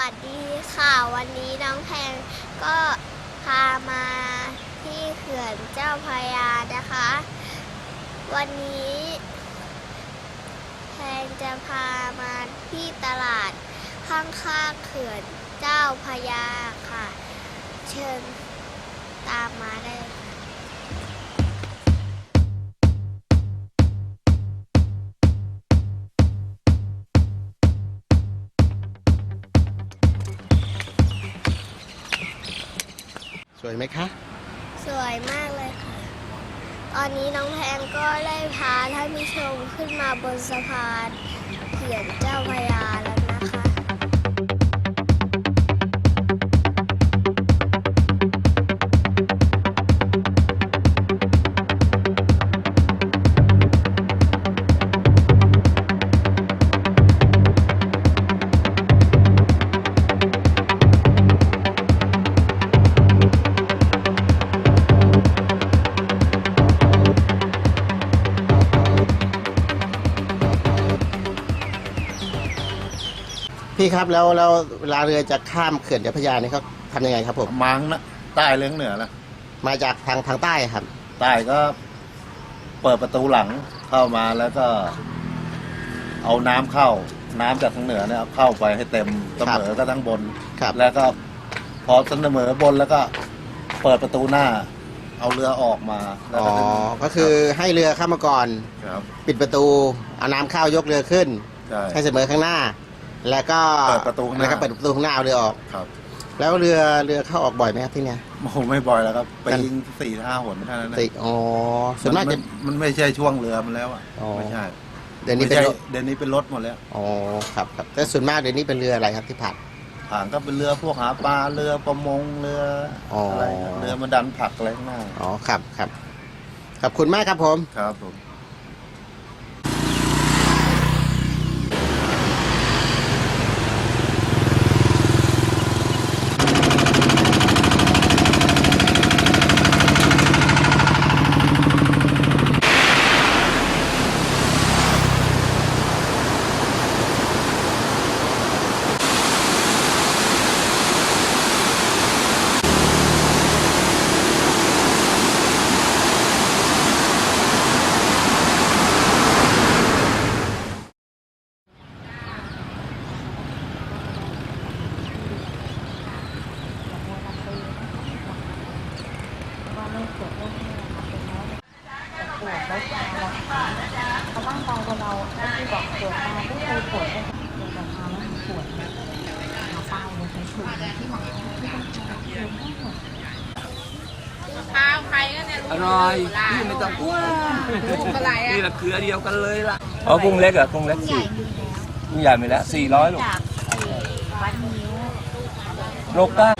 วัสดีค่ะ วันนี้น้องแพงก็พามาที่เขื่อนเจ้าพระยานะคะ วันนี้แพงจะพามาที่ตลาดข้างๆเขื่อนเจ้าพระยาค่ะ เชิญตามมาได้ สวยไหมคะ สวยมากเลยค่ะ ตอนนี้น้องแพงก็ได้พาท่านผู้ชมขึ้นมาบนสะพานเขื่อนเจ้าพระยา พี่ครับแล้วแล้วเวลาเรือจะข้ามเขื่อนเจ้าพระยานี่เขาทำยังไงครับผม มังนะใต้เลี้ยงเหนือนะมาจากทางทางใต้ครับ ใต้ก็ เปิดประตูหลังเข้ามาแล้วก็ เอาน้ำเข้า น้ำจากทางเหนือเนี่ยเอาเข้าไปให้เต็มเสมอก็ทั้งบน ครับ แล้วก็พอเสมอบนแล้วก็ เปิดประตูหน้า เอาเรือออกมาแล้วอ๋อ ก็ก็คือให้เรือเข้ามาก่อน ครับปิดประตู เอาน้ำเข้ายกเรือขึ้น ใช่ให้เสมอข้างหน้า แล้วก็เปิดประตูข้างหน้า แล้วก็เปิดประตูข้างหน้าเอาเรือออก ครับแล้วเรือเรือเข้าออกบ่อยไหมครับที่เนี่ย โอ้โหไม่บ่อยแล้วครับ ไปกันยิงสี่ห้าหนเท่านั้นนะติอ๋อส่วนมากมัจะนมันไม่ใช่ช่วงเรือมันแล้วอะอ๋อ ไม่ใช่เดี๋ยวนี้ไม่เป็นใช่รถเดี๋ยวนี้เป็นรถหมดแล้วอ๋อครับครับแต่ส่วนมากเดี๋ยวนี้เป็นเรืออะไรครับที่ผ่านผ่านก็เป็นเรือพวกหาปลาเรือประมงเรืออ๋ออ อะไรนะเรือมาดันผักอะไรข้างหน้าอ๋อครับครับขอบคุณมากครับผม ครับผม เขาร่างกายคนเราไอ้ที่บอกปวดมาไม่เคยปวดเลยเดี๋ยวแต่มาแล้วมันปวดเนี่ยหาเป้าเลยใช้ถุงที่หลังที่ต้องใช้เดินไม่หมดอร่อยนี่ไม่ต้องกลัวนี่แหละเครือเดียวกันเลยล่ะเอากุ้งเล็กเหรอะกุ้งเล็กสี่กุ้งใหญ่ไปแล้วสี่ร้อยลูกจากไอ้วัดนิ้วโลก้า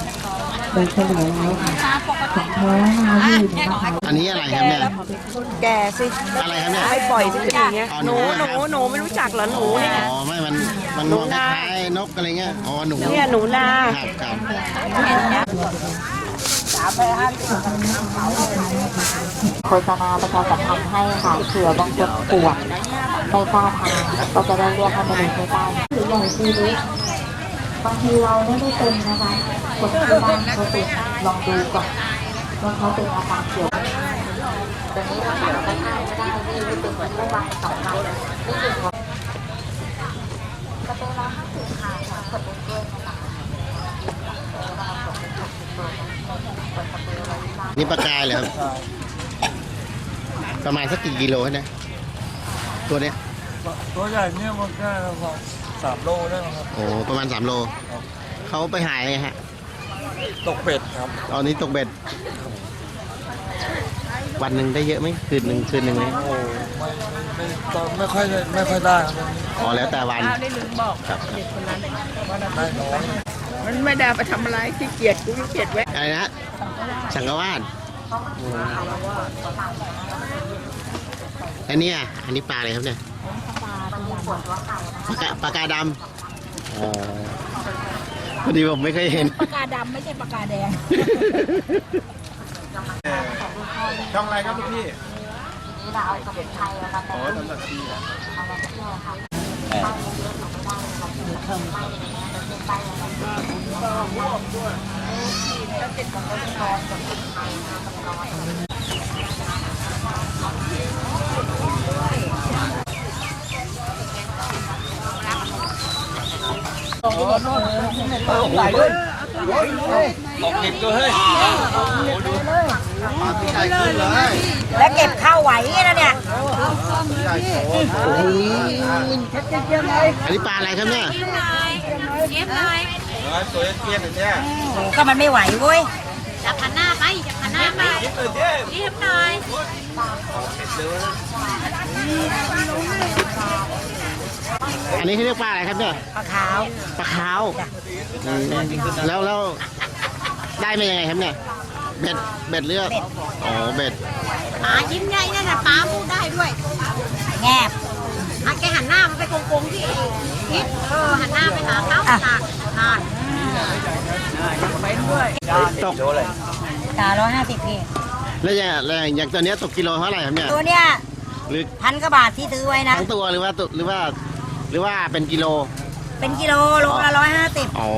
วอันนี้อะไรครับเนี่ย แกสิอะไรครับเนี่ย ไม่ปล่อยสิเป็นอย่างเงี้ยอ๋อหนูหหนูนูเหรอครับ หนูไม่รู้จักเหรอหนูเนี่ย อ๋อไม่ มัน มันหนูมองคนา ล้ายๆนกอะไรเงี้ย อ๋อ หนูเนี่ยหนูนาครับครับโฆษณาประชาสัมพันธ์ให้ค่ะเผื่อบางคนปวดไม่กล้าทานก็จะได้เรียกให้มาดูใกล้ๆหรืออย่างซีรีส์ บางทีเราไม่ได้เป็นนะคะคนที่บ้านเขาเป็นลองดูก่อนว่าเขาเป็นอาการเกี่ยวกับตอนนี้เราตัดไปให้ไม่ได้ที่เป็นเหมือนเมื่อวานสองวันนี่คือของกระเตละห้าสิบค่ะขอบคุณด้วยนะคะนี่ปลากายเลยครับ ประมาณสักกี่กิโลนะตัวเนี้ยตัวใหญ่เนี่ยมันแค่ สามโลได้ไหมครับ โอ้ประมาณ 3 โลเขาไปหายไงฮะ ตกเป็ดครับตอนนี้ตกเบ็ด วันหนึ่งได้เยอะไหมคืนหนึ่งคืนหนึ่งไหมโอ้ไม่ไม่ก็ไม่ค่อยได้ไม่ค่อยได้ครับอ๋อแล้วแต่วันอ้าวได้ลืมบอกครับ เด็กคนนั้น ได้น้อยมันไม่ได้เอาไปทำอะไรขี้เกียจกูขี้เกียจแวะอะไรนะ สังกวาสอันเนี้ยอันนี้ปลาอะไรครับเนี่ย ปลา กาปลากาดำอ๋อพอดีผมไม่เคยเห็น ปากกาดำไม่ใช่ปากกาแดง ช่องอะไรครับลูกพี่เราเอาสมุนไพรมาแต่อ๋อสำหรับพี่ เอามาเที่ยวค่ะออกเด็กตัวเฮ้ยแล้วเก็บข้าวไหวนะเนี่ยอันนี้ปลาอะไรครับเนี่ยตัวเตี้ยนๆเนี่ยก็มันไม่ไหวเว้ยจับหันหน้าไปจับหันหน้าไปเรียบหน่อย อันนี้เขาเรียกปลาอะไรครับเนี่ยปลาขาวปลาขาวอืมแล้วแล้วได้มายังไงครับเนี่ยเบ็ดเบ็ดเลือกอ๋อเบ็ดปลายิ้มใหญ่นั่นน่ะปลาพูดได้ด้วยแงบอะแกหันหน้ามันไปโกงๆที่ทิศเออหันหน้าไปหาเขาอะตากนานตกตาร้อยห้าสิบพี่แล้วอย่างแล้วอย่างตัวเนี้ยตกกิโลเท่าไหร่ครับเนี่ยตัวเนี้ยหรือพันกว่าบาทที่ซื้อไว้นะทั้งตัวหรือว่าตัวหรือว่า หรือว่าเป็นกิโล เป็นกิโลโลละร้อยห้าสิบอ๋อ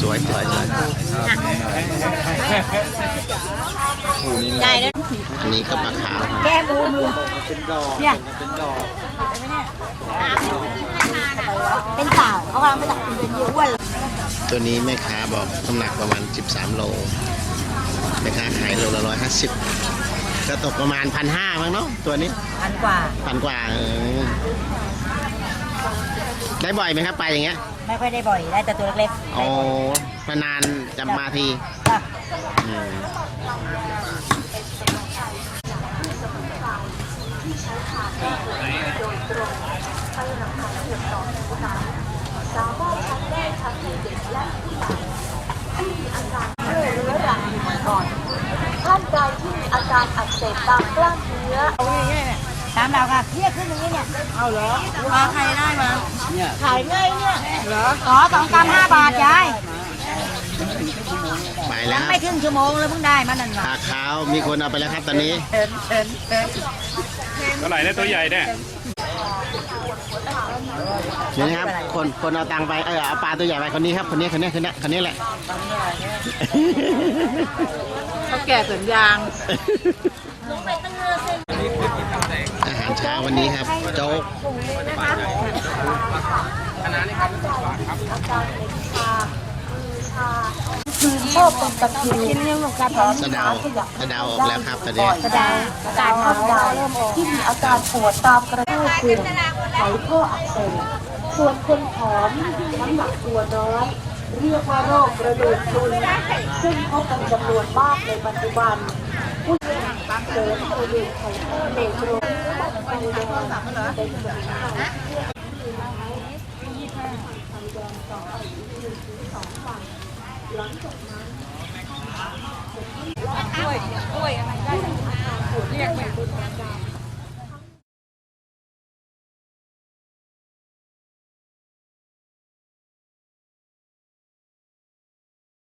สวยสวยสวยได้แล้วอันนี้ก็ปลาขาวแก้บูมลุงเนี่ยเป็นสาวเขากำลังไปตักเป็นเยอะอ้วนเลยตัวนี้แม่ค้าบอกน้ำหนักประมาณ 13 โลแม่ค้าขายโลละร้อยห้าสิบ ก็ตกประมาณพันห้ามั้งเนาะตัวนี้พันกว่า พันกว่าเออได้บ่อยไหมครับไปอย่างเงี้ย ไม่ค่อยได้บ่อยได้แต่ตัวเล็กโอ้นานๆจะมาทีๆจ้ะอืมน้ำเราค่ะเครียดขึ้นอย่างนี้เนี่ยเอาเหรอมาใครได้มาขายไงเนี่ยเหรออ๋อสองกรัมห้าบาทยายไปแล้ยังวไม่ครึ่งชั่วโมงเลยเพิ่งได้มานั่นปว่ะลาขาวมีคนเอาไปแล้วครับตอนนี้เชิญเชิญเชิญเท่าไหร่เนี่ยตัวใหญ่เนี่ยนี่นะครับ คนคนเอาตังค์ไป เออเอาปลาตัวใหญ่ไปคนนี้ครับ คนนี้คนนี้คนนี้คนนี้แหละ เขาแก่สวนยางอาหารเช้าวันนี้ครับ โจ๊กชอบเป็นตะคริวกินเรื่องของการท้องสะเดาสะเดาออกแล้วครับตอนนี้แสดงการเข้าใจที่มีอาการปวดตามกระดูกคือไขข้ออักเสบส่วนคนผอมน้ำหนักตัวน้อย เรียกว่าโรคกระดูกพรุนซึ่งพบกันจำนวนมากในปัจจุบัน ผู้เสริมกระดูกไขข้อเด็กโรคเป็นส่วนมาก